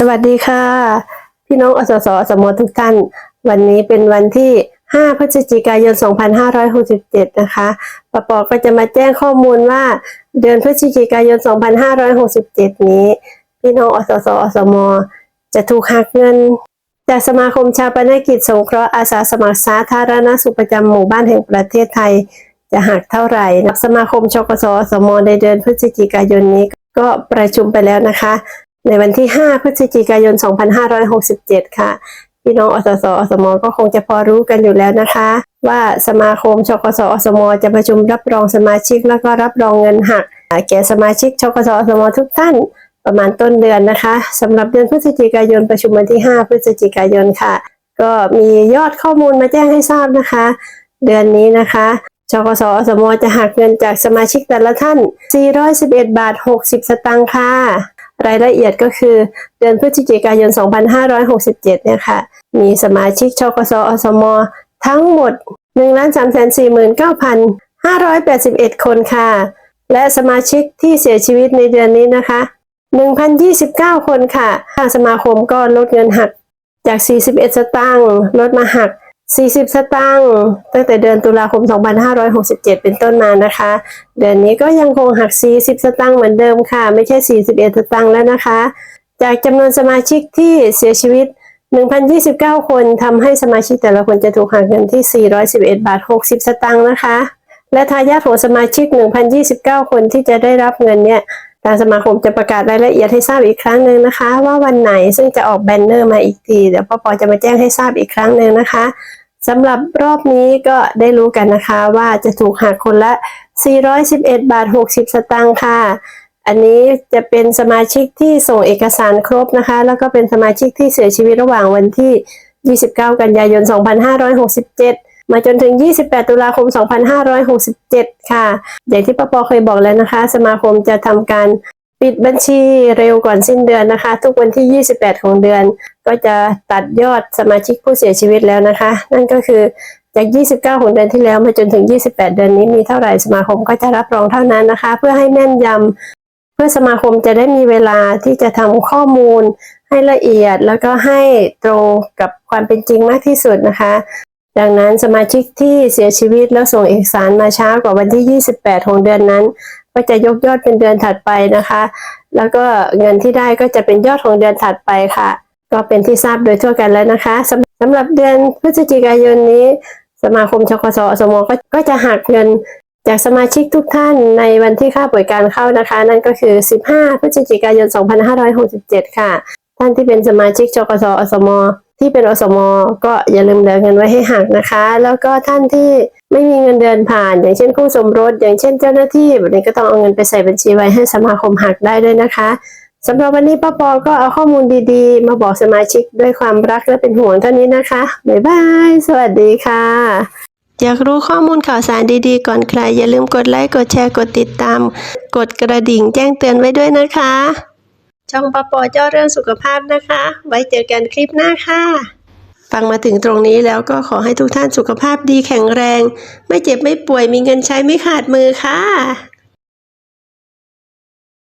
สวัสดีค่ะ พี่น้องอสสอสมทุกท่าน วันนี้เป็นวันที่ 5 พฤศจิกายน 2567 นะคะปปก็จะมาแจ้งข้อมูลว่า เดือนพฤศจิกายน 2567 นี้ พี่น้องอสสอสม จะถูกหักเงิน จากสมาคมชาปนกิจสงเคราะห์อาสาสมัครสาธารณสุขประจำหมู่บ้านแห่งประเทศไทย จะหักเท่าไหร่สมาคมชกสอสมในเดือนพฤศจิกายนนี้ก็ประชุมไปแล้วนะคะ ในวันที่ 5 พฤศจิกายน 2567 ค่ะ พี่น้องอสสอสมก็คงจะพอรู้กันอยู่แล้วนะคะ ว่าสมาคมชกสอสมจะประชุมรับรองสมาชิกแล้วก็รับรองเงินหักแก่สมาชิกชกสอสมทุกท่านประมาณต้นเดือนนะคะสำหรับเดือนพฤศจิกายนประชุมวันที่ 5 พฤศจิกายนค่ะ ก็มียอดข้อมูลมาแจ้งให้ทราบนะคะ เดือนนี้นะคะชกสอสมจะหักเงินจากสมาชิกแต่ละท่าน 411 บาท 60 สตางค์ค่ะ รายละเอียดก็คือเดือนพฤศจิกายน 2567 เนี่ยค่ะ มีสมาชิกชกสอสม ทั้งหมด 1,349,581 คนค่ะ และสมาชิกที่เสียชีวิตในเดือนนี้นะคะ 1,029 คนค่ะ ทางสมาคมก็ลดเงินหักจาก 41 สตางค์ลดมาหัก 40 สตางค์ตั้งแต่เดือนตุลาคม 2567 เป็นต้นมานะคะ เดือนนี้ก็ยังคงหัก 40 สตางค์เหมือนเดิมค่ะ ไม่ใช่ 41 สตางค์แล้วนะคะ จากจำนวนสมาชิกที่เสียชีวิต 1,029 คนทำให้สมาชิกแต่ละคนจะถูกหักเงินที่ 411 บาท 60 สตางค์นะคะ และทายาทของสมาชิก 1,029 คนที่จะได้รับเงินเนี่ยทางสมาคมจะประกาศรายละเอียดให้ทราบอีกครั้งหนึ่งนะคะ ว่าวันไหนซึ่งจะออกแบนเนอร์มาอีกที เดี๋ยวปอปอจะมาแจ้งให้ทราบอีกครั้งหนึ่งนะคะ สำหรับรอบนี้ก็ได้รู้กันนะคะว่าจะถูกหักคนละ 411 บาท 60 สตางค์ค่ะ อันนี้จะเป็นสมาชิกที่ส่งเอกสารครบนะคะ แล้วก็เป็นสมาชิกที่เสียชีวิตระหว่างวันที่ 29 กันยายน 2567 มาจนถึง 28 ตุลาคม 2567 ค่ะ อย่างที่ปปเคยบอกแล้วนะคะ สมาคมจะทำการ ปิดบัญชีเร็วก่อนสิ้นเดือนนะคะ ทุกวันที่ 28 ของเดือน ก็จะตัดยอดสมาชิกผู้เสียชีวิตแล้วนะคะ นั่นก็คือจาก 29 ของเดือนที่แล้วมาจนถึง 28 เดือนนี้มีเท่าไหร่สมาคมก็จะรับรองเท่านั้นนะคะ เพื่อให้แม่นยำเพื่อสมาคมจะได้มีเวลาที่จะทำข้อมูล ให้ละเอียดแล้วก็ให้ตรงกับความเป็นจริงมากที่สุดนะคะดังนั้นสมาชิกที่เสียชีวิตแล้วส่งเอกสารมาช้ากว่าวันที่ 28 ของเดือนนั้น ก็จะยกยอดเป็นเดือนถัดไปนะคะ แล้วก็เงินที่ได้ก็จะเป็นยอดของเดือนถัดไปค่ะ ก็เป็นที่ทราบโดยทั่วกันแล้วนะคะสำหรับเดือนพฤศจิกายนนี้ สมาคมชกสอสมก็ก็จะหักเงินจากสมาชิกทุกท่านในวันที่ค่าป่วยการเข้านะคะ นั่นก็คือ 15 พฤศจิกายน 2567 ค่ะ ท่านที่เป็นสมาชิกชกสอสม ที่เป็นอสมก็อย่าลืมเหลือเงินไว้ให้หักนะคะ แล้วก็ท่านที่ไม่มีเงินเดือนผ่าน อย่างเช่นคู่สมรส อย่างเช่นเจ้าหน้าที่แบบนี้ก็ต้องเอาเงินไปใส่บัญชีไว้ให้สมาคมหักได้ด้วยนะคะสำหรับวันนี้ป้าปอก็เอาข้อมูลดีๆ มาบอกสมาชิกด้วยความรักและเป็นห่วงเท่านี้นะคะ บ๊ายบาย สวัสดีค่ะ อยากรู้ข้อมูลข่าวสารดีๆ ก่อนใคร อย่าลืมกดไลค์ กดแชร์ กดติดตาม กดกระดิ่งแจ้งเตือนไว้ด้วยนะคะ ช่องปอปอเจ้าเรื่องสุขภาพนะคะ ไว้เจอกันคลิปหน้าค่ะ ฟังมาถึงตรงนี้แล้วก็ขอให้ทุกท่านสุขภาพดีแข็งแรง ไม่เจ็บไม่ป่วยมีเงินใช้ไม่ขาดมือค่ะ